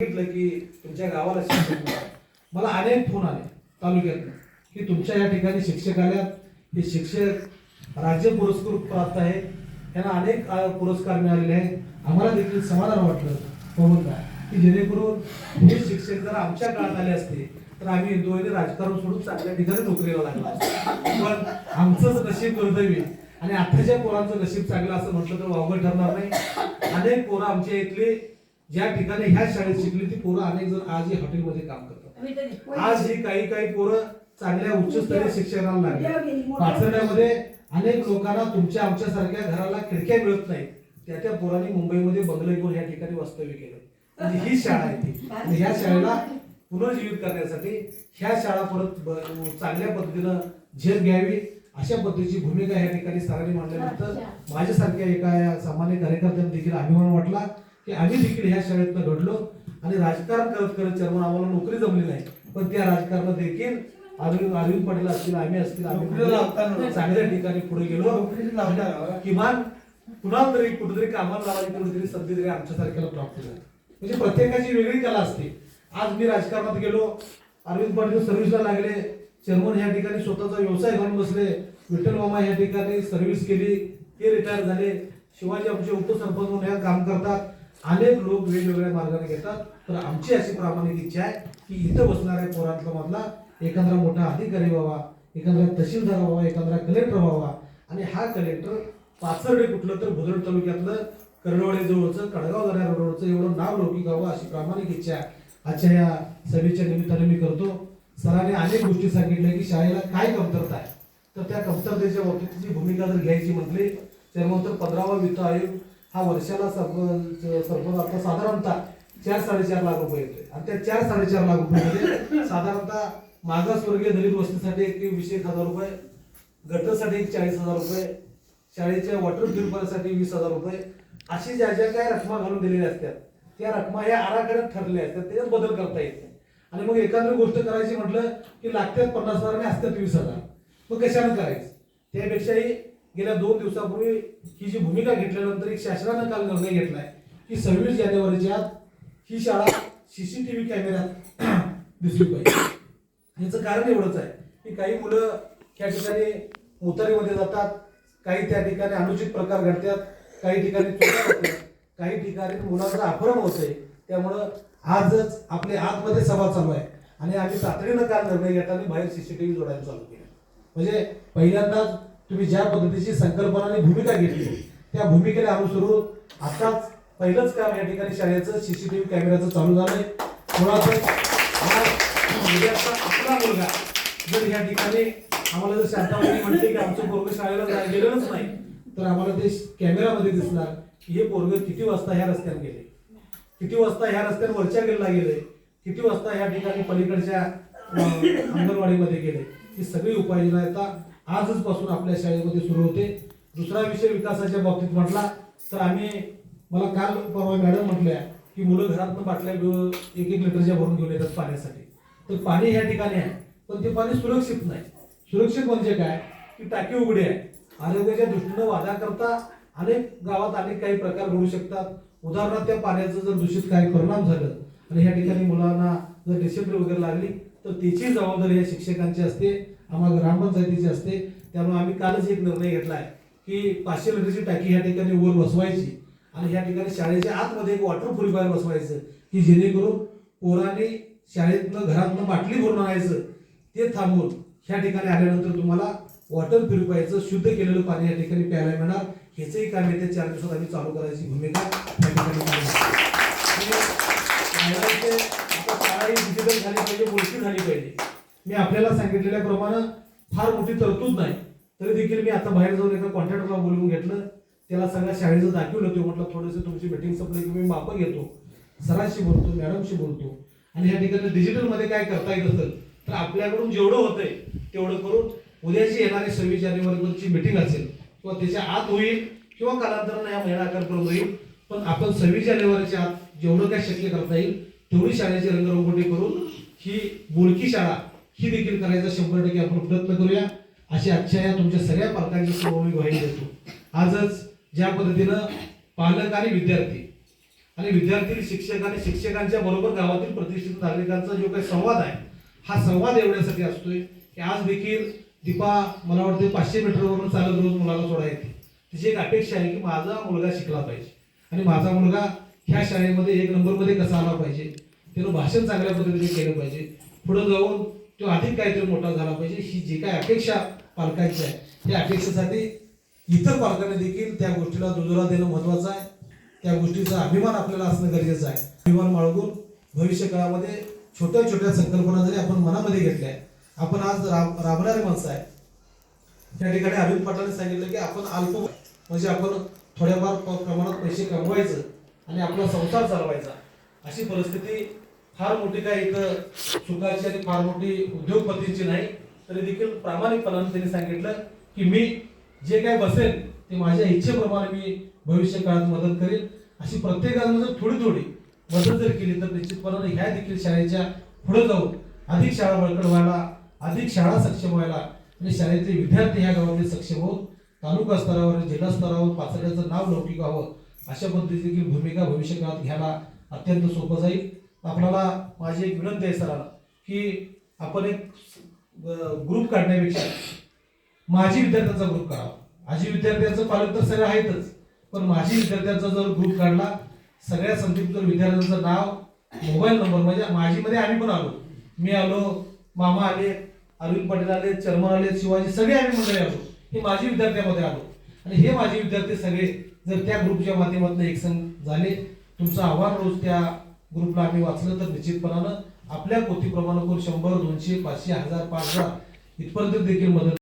सांगितलं की तुमच्या गावाला शिक्षक मला अनेक फोन आले तालुक्यात की तुमच्या या ठिकाणी शिक्षक आल्यात. हे शिक्षक राज्य पुरस्कृत प्राप्त आहेत त्यांना अनेक पुरस्कार मिळालेले आहेत. आम्हाला देखील समाधान वाटलं बघून काय की जेणेकरून हे शिक्षक जर आमच्या काळात आले असते तर आम्ही हिंदू राजकारण सोडून चांगल्या ठिकाणी नोकरीला लागला पण आमचंच नशीब दुर्दैवी आणि आताच्या पोरांचं नशीब चांगलं असं म्हटलं तर वावगं ठरणार नाही. अनेक पोरं आमच्या इथले ज्या ठिकाणी ह्या शाळेत शिकली ती पोरं अनेक जण आजही हॉटेलमध्ये काम करतात. आज ही काही काही पोरं चांगल्या उच्चस्तरीय शिक्षणाला लागली. पाचरड्यामध्ये अनेक लोकांना तुमच्या आमच्या सारख्या घराला खिडक्या मिळत नाही त्या त्या पोरांनी मुंबईमध्ये बंगले घेऊन या ठिकाणी वास्तव्य केलं. म्हणजे ही शाळा आहे ती. आणि ह्या शाळेला पुनर्जीवित करण्यासाठी ह्या शाळा परत चांगल्या पद्धतीनं झेप घ्यावी. अशा पद्धतीची भूमिका या ठिकाणी सरांनी मांडल्यानंतर माझ्यासारख्या एका सामान्य कार्यकर्त्यांना देखील अभिमान वाटला. की आम्ही देखील ह्या शाळेतनं घडलो आणि राजकारण करत करत चर्मन आम्हाला नोकरी जमली नाही. पण त्या राजकारणात देखील अरविंद अरविंद पाटील असतील आम्ही असतील. आम्ही चांगल्या ठिकाणी पुढे गेलो. किमान कुणाला तरी कुठेतरी कामाला लावायची कुठेतरी संधी तरी आमच्या सारख्याला प्राप्त झाली. म्हणजे प्रत्येकाची वेगळी कला असते. आज मी राजकारणात गेलो अरविंद पाटील सर्व्हिसला लागले चेअरमन ह्या ठिकाणी स्वतःचा व्यवसाय घालून बसले विठ्ठल मामा ह्या ठिकाणी सर्व्हिस केली ते रिटायर झाले. शिवाजी आमचे उपसरपंच म्हणून काम करतात. अनेक लोक वेगवेगळ्या मार्गाने घेतात. तर आमची अशी प्रामाणिक इच्छा आहे की इथं बसणाऱ्या पोरांतला मधला एखादा मोठा अधिकारी व्हावा एखादा तहसीलदार व्हावा एखादा कलेक्टर व्हावा. आणि हा कलेक्टर पाचर्डे कुठलं तर भुदड तालुक्यातलं करडवाडी जवळचं कडगाव जाणाऱ्या रोडवरचं एवढं नाव लौकिक व्हावं अशी प्रामाणिक इच्छा आजच्या या सभेच्या निमित्ताने मी करतो. सरांनी अनेक गोष्टी सांगितल्या की शाळेला काय कमतरता आहे? तर त्या कमतरतेच्या बाबतीत भूमिका जर घ्यायची म्हटली तर मग तर पंधरावा वित्त आयोग हा वर्षाला सरपंच सरपंच आता साधारणतः चार साडेचार लाख रुपये येतोय. आणि त्या चार साडेचार लाख रुपये साधारणतः मागासवर्गीय दलित वस्तीसाठी एक वीस एक हजार रुपये गटरसाठी एक चाळीस हजार रुपये शाळेच्या वॉटर प्युरिफायरसाठी वीस हजार रुपये अशी ज्या ज्या काय रकमा घालून दिलेल्या असतात त्या रकमा ह्या आराखड्यात ठरलेल्या असतात त्याच्यात बदल करता येत नाही. आणि मग एखादी गोष्ट करायची म्हटलं की लागतात पन्नास हजार आणि असतात वीस हजार. मग कशानं करायचं? त्यापेक्षाही गेल्या दोन दिवसापूर्वी ही जी भूमिका घेतल्यानंतर एक शासनानं काल निर्णय घेतलाय की सव्वीस जानेवारीच्या आत ही शाळा सीसीटीव्ही कॅमेऱ्यात दिसली पाहिजे. याचं कारण एवढंच आहे की काही मुलं त्या ठिकाणी मुतारीमध्ये जातात काही त्या ठिकाणी अनुचित प्रकार घडतात काही ठिकाणी होतात काही ठिकाणी मुलांचं अपहरण होतंय. त्यामुळं आजच आपले आतमध्ये सभा चालू आहे. आणि आम्ही तातडीनं काल निर्णय घेताना बाहेर सीसीटीव्ही जोडायला चालू केलं. म्हणजे पहिल्यांदाच तुम्ही ज्या पद्धतीची संकल्पना आणि भूमिका घेतली त्या भूमिकेला अनुसरून आताच पहिलंच काम या ठिकाणी शाळेचं सीसीटीव्ही कॅमेऱ्याचं चालू झालंय. मुळातच आपला मुलगा जर या ठिकाणी आम्हाला जर शांताबाई म्हणते की आमचं पोरग शाळेला जाय- गेलेलंच नाही तर आम्हाला ते कॅमेरामध्ये दिसणार की हे पोरग किती वाजता ह्या रस्त्याने गेले? किती वाजता ह्या रस्त्याने वरच्या गेले? किती वाजता ह्या ठिकाणी पलीकडच्या अंगणवाडीमध्ये गेले? ही सगळी उपाययोजना आता आजच पासून आपल्या शाळेमध्ये सुरू होते. दुसरा विषय विकासाच्या बाबतीत म्हटला तर आम्ही मला काल परवा मॅडम म्हटल्या की मुलं घरातनं बाटल्या एक एक लिटरच्या भरून घेऊन येतात पाण्यासाठी. तर पाणी ह्या ठिकाणी आहे पण ते पाणी सुरक्षित नाही. सुरक्षित म्हणजे काय? की टाकी उघडी आहे. आरोग्याच्या दृष्टीनं वादा करता अनेक गावात अनेक काही प्रकार घडू शकतात. उदाहरणार्थ त्या पाण्याचं जर दूषित काही परिणाम झालं आणि ह्या ठिकाणी मुलांना जर डिसेंट्री वगैरे लागली तर त्याची जबाबदारी या शिक्षकांची असते. आम्हाला ग्रामपंचायतीची असते. त्यामुळे आम्ही कालच एक निर्णय घेतला आहे की पाचशे लिटरची टाकी ह्या ठिकाणी वर बसवायची आणि ह्या ठिकाणी शाळेच्या आतमध्ये एक वॉटर प्युरिफायर बसवायचं की जेणेकरून पोराने शाळेतनं घरातनं बाटली भरून आणायचं. ते थांबून ह्या ठिकाणी आल्यानंतर तुम्हाला वॉटर प्युरिफायरचं शुद्ध केलेलं पाणी या ठिकाणी प्यायला मिळणार. ह्याचंही काम येत्या चार दिवसात आम्ही चालू करायची भूमिका या ठिकाणी म्हणजे आता शाळा ही डिजिटल झाली पाहिजे गोष्टी झाली पाहिजे. मी आपल्याला सांगितलेल्या प्रमाणे फार मोठी तरतूद नाही. तरी देखील मी आता बाहेर जाऊन एका कॉन्ट्रॅक्टरला बोलवून घेतलं. त्याला सगळ्या शाळेचं दाखवलं तो म्हटलं थोडंसं तुमची मिटिंग संपली की मी मापं घेतो. सरांशी बोलतो मॅडमशी बोलतो. आणि या ठिकाणी डिजिटलमध्ये काय करता येत असेल तर आपल्याकडून जेवढं होतंय तेवढं करून उद्याची येणारी सव्वीस जानेवारीची मिटिंग असेल किंवा त्याच्या आत होईल किंवा कालांतरानं या महिना अखेरपर्यंत होईल. पण आपण सव्वीस जानेवारीच्या आत जेवढं काय शक्य करता येईल तेवढी शाळेची रंगरंगोटी करून ही बोलकी शाळा ही देखील करायचा शंभर टक्के आपण प्रयत्न करूया. अशी आजच्या या तुमच्या सगळ्या पालकांची समोर मी ग्वाही देतो. आजच ज्या पद्धतीनं पालक आणि विद्यार्थी आणि विद्यार्थी शिक्षक आणि शिक्षकांच्या बरोबर गावातील प्रतिष्ठित नागरिकांचा जो काही संवाद आहे हा संवाद एवढ्यासाठी असतोय की आज देखील दीपा मला वाटते पाचशे मीटरवरून चालत रोज मुलाला सोडा येते. तिची एक अपेक्षा आहे की माझा मुलगा शिकला पाहिजे. आणि माझा मुलगा ह्या शाळेमध्ये एक नंबरमध्ये कसा आला पाहिजे? त्यानं भाषण चांगल्या पद्धतीने केलं पाहिजे. पुढे जाऊन तो अधिक काहीतरी मोठा झाला पाहिजे. ही जी काय अपेक्षा पालकांची आहे त्या अपेक्षेसाठी इतर पालकांनी देखील त्या गोष्टीला दुजोरा देणं महत्वाचं आहे. त्या गोष्टीचा अभिमान आपल्याला असणं गरजेचं आहे. अभिमान बाळगून भविष्य काळामध्ये छोट्या छोट्या संकल्पना जरी आपण मनामध्ये घेतल्या आपण आज राब राबणारे माणसं आहे. त्या ठिकाणी अरविंद पाटलांनी सांगितलं की आपण अल्प म्हणजे आपण थोड्याफार प- प्रमाणात पैसे कमवायचं आणि आपला संसार चालवायचा. अशी परिस्थिती फार मोठी काय इथं सुखाची आणि फार मोठी उद्योगपतींची नाही तरी देखील प्रामाणिकपणाने त्यांनी सांगितलं की मी जे काय बसेल ते माझ्या इच्छेप्रमाणे मी भविष्य काळात मदत करेन अशी प्रत्येकानं जर थोडी थोडी मदत जर केली तर निश्चितपणाने ह्या देखील शाळेच्या पुढे जाऊन अधिक शाळा बळकट व्हायला अधिक शाळा सक्षम व्हायला आणि शाळेतले विद्यार्थी ह्या गावामध्ये सक्षम होऊन तालुका स्तरावर जिल्हा स्तरावर पाचड्याचं नाव लौकिक व्हावं अशा पद्धतीची भूमिका भविष्य काळात घ्यायला अत्यंत सोपं जाईल. आपल्याला माझी एक विनंती आहे सरांना की आपण एक ग्रुप काढण्यापेक्षा माझी विद्यार्थ्यांचा ग्रुप काढावा माझी विद्यार्थ्यांचं पालक तर सगळे आहेतच पण माझी विद्यार्थ्यांचा जर ग्रुप काढला सगळ्या संतृप्त विद्यार्थ्यांचं नाव मोबाईल नंबर म्हणजे माझीमध्ये आम्ही पण आलो. मी आलो मामा आले अरविंद पाटील आले चर्मन आले शिवाजी सगळे आम्ही मंडळी आलो. हे माझी विद्यार्थ्यामध्ये आलो. आणि हे माझे विद्यार्थी सगळे जर त्या ग्रुपच्या माध्यमातून एकसंग झाले तुमचं आव्हान रोज त्या ग्रुपला आम्ही वाचलं तर निश्चितपणानं आपल्या पोथीप्रमाणे करून शंभर दोनशे पाचशे हजार पाच हजार इथपर्यंत देखील मदत